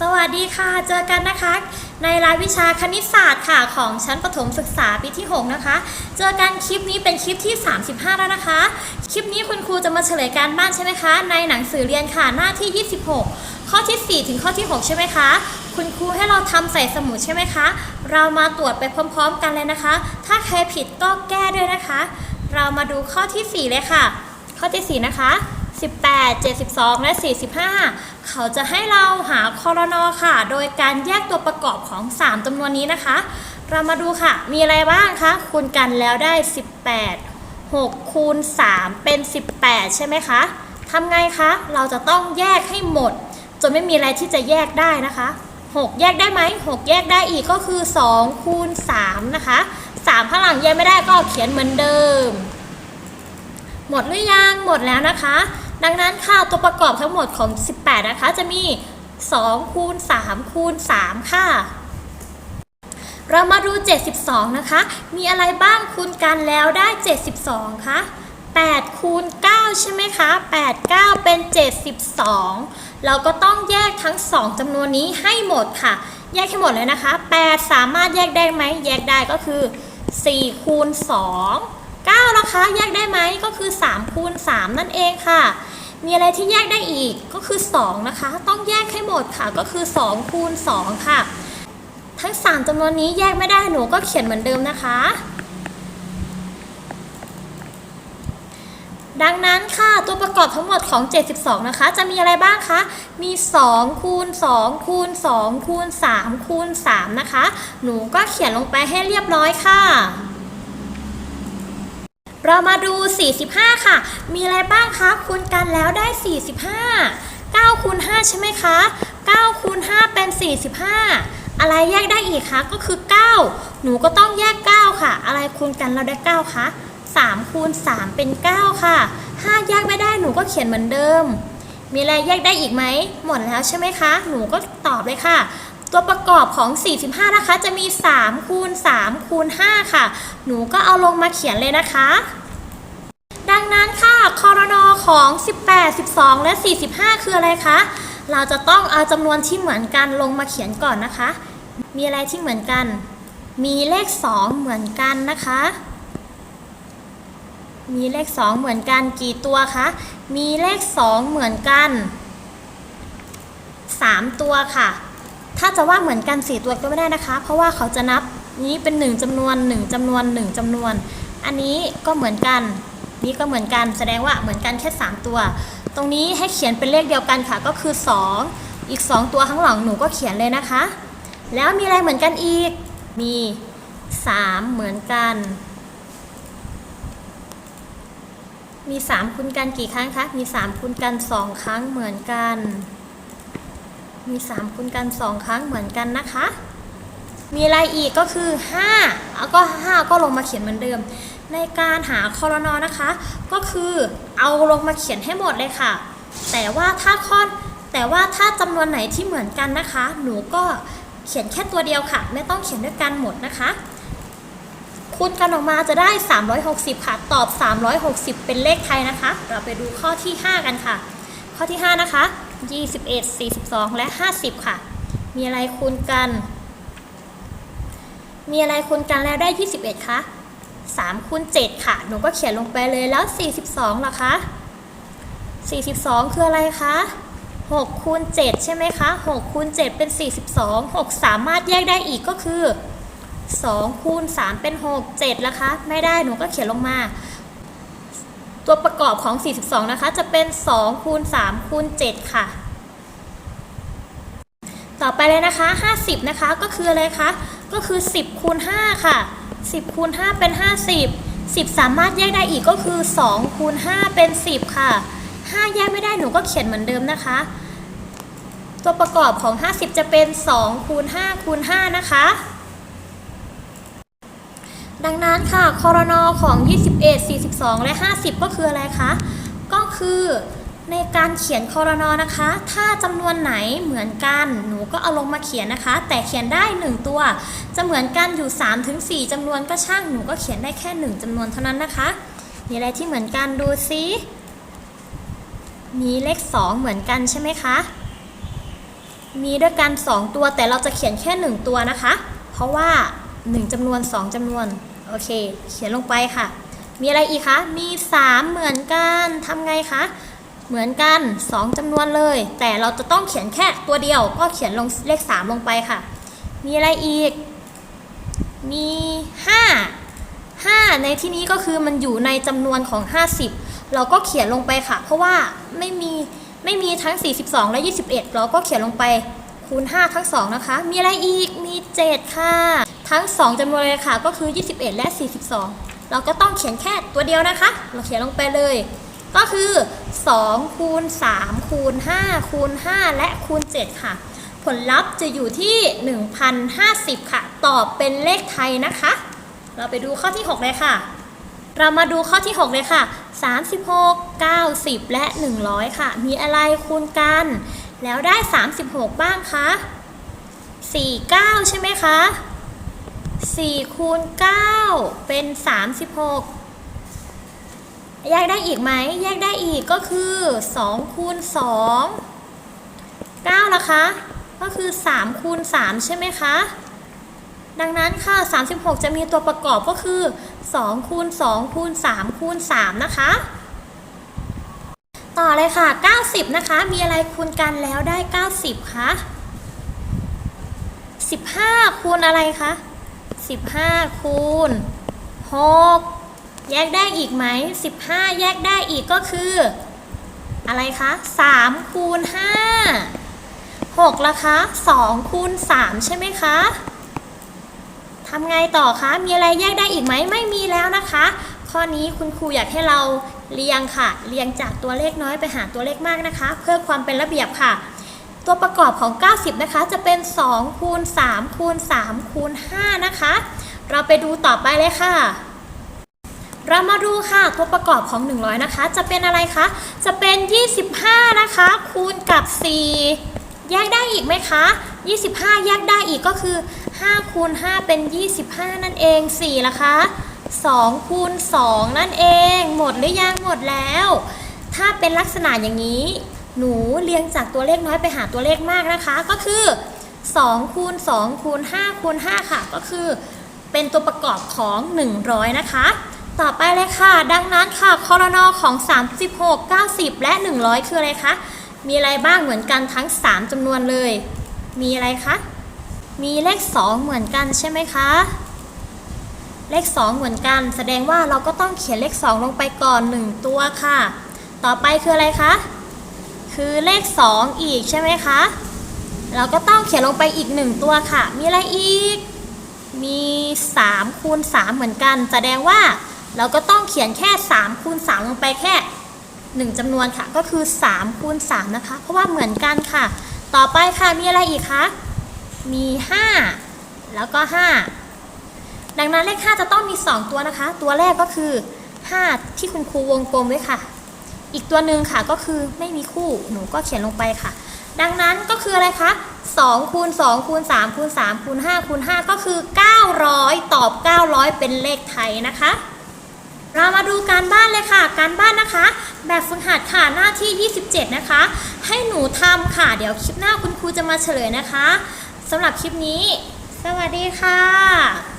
สวัสดีค่ะ เจอกันนะคะ ในรายวิชาคณิตศาสตร์ค่ะของชั้นประถมศึกษาปีที่ 6 นะคะ เจอกันคลิปนี้เป็นคลิปที่ 35 แล้วนะคะ คลิปนี้คุณครูจะมาเฉลยการบ้านใช่ไหมคะ ในหนังสือเรียนค่ะหน้าที่ 26 ข้อที่ 4 ถึงข้อที่ 6 ใช่ไหมคะ คุณครูให้เราทำใส่สมุดใช่ไหมคะ เรามาตรวจไปพร้อม ๆ กันเลยนะคะ ถ้าใครผิดก็แก้ด้วยนะคะ เรามาดูข้อทีสี่4 เลยค่ะ ข้อทีสี่4 นะคะ 18 72 และ 45 เขาจะให้เราหาคอรนอค่ะ โดยการแยกตัวประกอบของ 3จำนวนนี้นะคะ เรามาดูค่ะ มีอะไรบ้างคะคูณกันแล้วได้ 18 6คูณ3เป็น 18 ใช่ไหมคะทำไงคะ เราจะต้องแยกให้หมด จนไม่มีอะไรที่จะแยกได้นะคะ 6 แยกได้ไหม 6 แยกได้อีกก็คือ 2 คูณ 3 นะคะ 3 ข้างหลังแยกไม่ได้ก็เขียนเหมือนเดิม หมดหรือยัง หมดแล้วนะคะ ดังนั้นค่ะตัวประกอบทั้งหมดของ 18 นะคะ จะมี 2 คูณ 3 คูณ 3 ค่ะ เรามาดู 72 นะคะ มีอะไรบ้างคูณกันแล้วได้ 72คะ8คูณ9ใช่ไหมคะ 8 9 เป็น 72 เราก็ต้องแยกทั้ง 2จำนวนนี้ให้หมดค่ะ แยกให้หมดเลยนะคะ 8 สามารถแยกได้ไหม แยกได้ก็คือ 4 คูณ 2 9 นะคะ แยกได้ไหมก็คือ3คูณ3นั่นเองค่ะ มีอะไรที่แยกได้อีกก็คือ 2 นะคะ ต้องแยกให้หมดค่ะก็คือ2คูณ2ค่ะ ทั้ง 3จำนวนนี้แยกไม่ได้หนูก็เขียนเหมือนเดิมนะคะดังนั้นค่ะตัวประกอบทั้งหมดของ 72 นะคะ จะมีอะไรบ้างคะ มี 2 คูณ 2 คูณ 2 คูณ 3 คูณ 3 นะคะ หนูก็เขียนลงไปให้เรียบร้อยค่ะ เรามาดู 45 ค่ะ มีอะไรบ้างคะคูณกันแล้วได้ 45 9คูณ5ใช่ไหมคะ9คูณ5เป็น 45 อะไรแยกได้อีกคะ ก็คือ 9 หนูก็ต้องแยก 9 ค่ะ อะไรคูณกันเราได้ 9 คะ3คูณ3เป็น 9 ค่ะ 5 แยกไม่ได้หนูก็เขียนเหมือนเดิม มีอะไรแยกได้อีกไหม หมดแล้วใช่ไหมคะ หนูก็ตอบเลยค่ะ ตัวประกอบของ 45 นะคะ จะมี 3 คูณ 3 คูณ 5 ค่ะ หนูก็เอาลงมาเขียนเลยนะคะ ดังนั้นค่ะคอรนอของ 18 12 และ 45 คืออะไรคะ เราจะต้องเอาจำนวนที่เหมือนกันลงมาเขียนก่อนนะคะ มีอะไรที่เหมือนกัน มีเลข 2 เหมือนกันนะคะ มีเลข 2 เหมือนกันกี่ตัวคะ มีเลข 2 เหมือนกัน 3 ตัวค่ะ ถ้าจะว่าเหมือนกัน 4 ตัวก็ไม่ได้นะคะ เพราะว่าเขาจะนับนี้เป็น 1จำนวน 1จำนวน 1จำนวน อันนี้ก็เหมือนกัน นี่ก็เหมือนกัน แสดงว่าเหมือนกันแค่ 3 ตัว ตรงนี้ให้เขียนเป็นเลขเดียวกันค่ะ ก็คือ 2 อีก 2 ตัวข้างหลังหนูก็เขียนเลยนะคะ แล้วมีอะไรเหมือนกันอีก มี 3 เหมือนกัน มี 3คูณกันกี่ครั้งคะ มี3คูณกัน 2 ครั้งเหมือนกัน มี3คูณกัน 2 ครั้งเหมือนกันนะคะ มีอะไรอีกก็คือ5แล้วก็ 5 ก็ลงมาเขียนเหมือนเดิม ในการหาคอรนอนะคะ ก็คือเอาลงมาเขียนให้หมดเลยค่ะ แต่ว่าถ้าข้อแต่ว่าถ้าจำนวนไหนที่เหมือนกันนะคะ หนูก็เขียนแค่ตัวเดียวค่ะ ไม่ต้องเขียนด้วยกันหมดนะคะคูณกันออกมาจะได้ 360 ค่ะ ตอบ 360 เป็นเลขไทยนะคะ เราไปดูข้อที่ 5 กันค่ะ ข้อที่ 5 นะคะ 21 42 และ 50 ค่ะ มีอะไรคูณกัน มีอะไรคูณกันแล้วได้ 21 คะ3คูณ7ค่ะ หนูก็เขียนลงไปเลยแล้ว 42ล่ะคะ 42 คืออะไรคะ6คูณ7ใช่ไหมคะ6คูณ7เป็น 42 6 สามารถแยกได้อีกก็คือ2คูณ3เป็น 6 7ล่ะคะ ไม่ได้หนูก็เขียนลงมา ตัวประกอบของ 42 นะคะ จะเป็น 2 คูณ 3 คูณ 7 ค่ะ ต่อไปเลยนะคะ 50 นะคะ ก็คืออะไรคะ ก็คือ 10 คูณ 5 ค่ะ 10 คูณ 5 เป็น 50 10 สามารถแยกได้อีกก็คือ2คูณ5เป็น 10 ค่ะ 5 แยกไม่ได้หนูก็เขียนเหมือนเดิมนะคะ ตัวประกอบของ 50 จะเป็น2คูณ5คูณ5นะคะ ดังนั้นค่ะคอรนอของ 21 42 และ 50 ก็คืออะไรคะ ก็คือในการเขียนคอรนอนะคะ ถ้าจำนวนไหนเหมือนกัน หนูก็เอาลงมาเขียนนะคะ แต่เขียนได้ 1 ตัว จะเหมือนกันอยู่3ถึง4จำนวนก็ช่าง หนูก็เขียนได้แค่ 1จำนวนเท่านั้นนะคะ มีอะไรที่เหมือนกันดูซิมีเลข 2 เหมือนกันใช่ไหมคะ มีด้วยกัน 2 ตัวแต่เราจะเขียนแค่ 1 ตัวนะคะ เพราะว่า 1จำนวน 2จำนวน โอเค เขียนลงไปค่ะ มีอะไรอีกคะ มี 3 เหมือนกันทำไงคะ เหมือนกัน 2จำนวนเลย แต่เราจะต้องเขียนแค่ตัวเดียว ก็เขียนลงเลข 3 ลงไปค่ะ มีอะไรอีก มี 5 5 ในที่นี้ก็คือมันอยู่ในจำนวนของ 50 เราก็เขียนลงไปค่ะ เพราะว่าไม่มีไม่มีทั้ง 42 และ 21 เราก็เขียนลงไปคูณ 5 ทั้ง 2 นะคะ มีอะไรอีกมี 7 ค่ะ ทั้ง 2จำนวนเลยค่ะก็คือ 21 และ 42 เราก็ต้องเขียนแค่ตัวเดียวนะคะ เราเขียนลงไปเลย ก็คือ2คูณ3คูณ5คูณ5และคูณ 7 ค่ะ ผลลัพธ์จะอยู่ที่ 1,050 ค่ะ ตอบเป็นเลขไทยนะคะ เราไปดูข้อที่ 6 เลยค่ะ เรามาดูข้อที่ 6 เลยค่ะ 36 90 และ 100 ค่ะ มีอะไรคูณกัน แล้วได้ 36 บ้างคะ49 ใช่ไหมคะ 4คูณ9เป็น 36 แยกได้อีกไหม แยกได้อีกก็คือ2คูณ2 9ละคะ ก็คือ3คูณ3ใช่ไหมคะ ดังนั้นค่ะ 36 จะมีตัวประกอบก็คือ2คูณ2คูณ3คูณ3นะคะ ต่อเลยค่ะ 90 นะคะ มีอะไรคูณกันแล้วได้ 90คะ15คูณอะไรคะ 15 คูณ 6 แยกได้อีกไหม 15 แยกได้อีกก็คือ อะไรคะ3คูณ 5 6ละคะ2คูณ 3 ใช่ไหมคะทำไงต่อคะ มีอะไรแยกได้อีกไหม ไม่มีแล้วนะคะ ข้อนี้คุณครูอยากให้เราเรียงค่ะ เรียงจากตัวเลขน้อยไปหาตัวเลขมากนะคะ เพื่อความเป็นระเบียบค่ะ ตัวประกอบของ 90 นะคะ จะเป็น 2 คูณ 3 คูณ 3 คูณ 5 นะคะ เราไปดูต่อไปเลยค่ะ เรามาดูค่ะ ตัวประกอบของ 100 นะคะ จะเป็นอะไรคะ จะเป็น 25 นะคะ คูณกับ 4 แยกได้อีกไหมคะ 25 แยกได้อีกก็คือ 5 คูณ 5 เป็น 25 นั่นเอง4ละคะ 2 คูณ 2 นั่นเอง หมดหรือยังหมดแล้ว ถ้าเป็นลักษณะอย่างนี้ เรียงจากตัวเลขน้อยไปหาตัวเลขมากนะคะ ก็คือ2คูณ2คูณ5คูณ5ค่ะ ก็คือเป็นตัวประกอบของ 100 นะคะ ต่อไปเลยค่ะ ดังนั้นค่ะคอรนอของ 36 90 และ 100 คืออะไรคะ มีอะไรบ้างเหมือนกันทั้ง 3จำนวนเลย มีอะไรคะ มีเลข 2 เหมือนกันใช่ไหมคะ เลข 2 เหมือนกัน แสดงว่าเราก็ต้องเขียนเลข 2 ลงไปก่อน 1 ตัวค่ะ ต่อไปคืออะไรคะ คือเลข 2 อีกใช่ไหมคะ เราก็ต้องเขียนลงไปอีก 1 ตัวค่ะ มีอะไรอีก มี3คูณ3เหมือนกัน แสดงว่าเราก็ต้องเขียนแค่3คูณ3ลงไปแค่ 1จำนวนค่ะ ก็คือ3คูณ3นะคะ เพราะว่าเหมือนกันค่ะ ต่อไปค่ะ มีอะไรอีกคะ มี 5 แล้วก็ 5 ดังนั้นเลข 5 จะต้องมี 2 ตัวนะคะ ตัวแรกก็คือ 5 ที่คุณครูวงกลมไว้ค่ะ อีกตัวหนึ่งค่ะก็คือไม่มีคู่หนูก็เขียนลงไปค่ะ ดังนั้นก็คืออะไรคะ2คูณ2คูณ3คูณ3คูณ5คูณ5ก็คือ 900 ตอบ 900 เป็นเลขไทยนะคะ เรามาดูการบ้านเลยค่ะ การบ้านนะคะ แบบฝึกหัดค่ะหน้าที่ 27 นะคะ ให้หนูทำค่ะ เดี๋ยวคลิปหน้าคุณครูจะมาเฉลยนะคะสำหรับคลิปนี้ สวัสดีค่ะ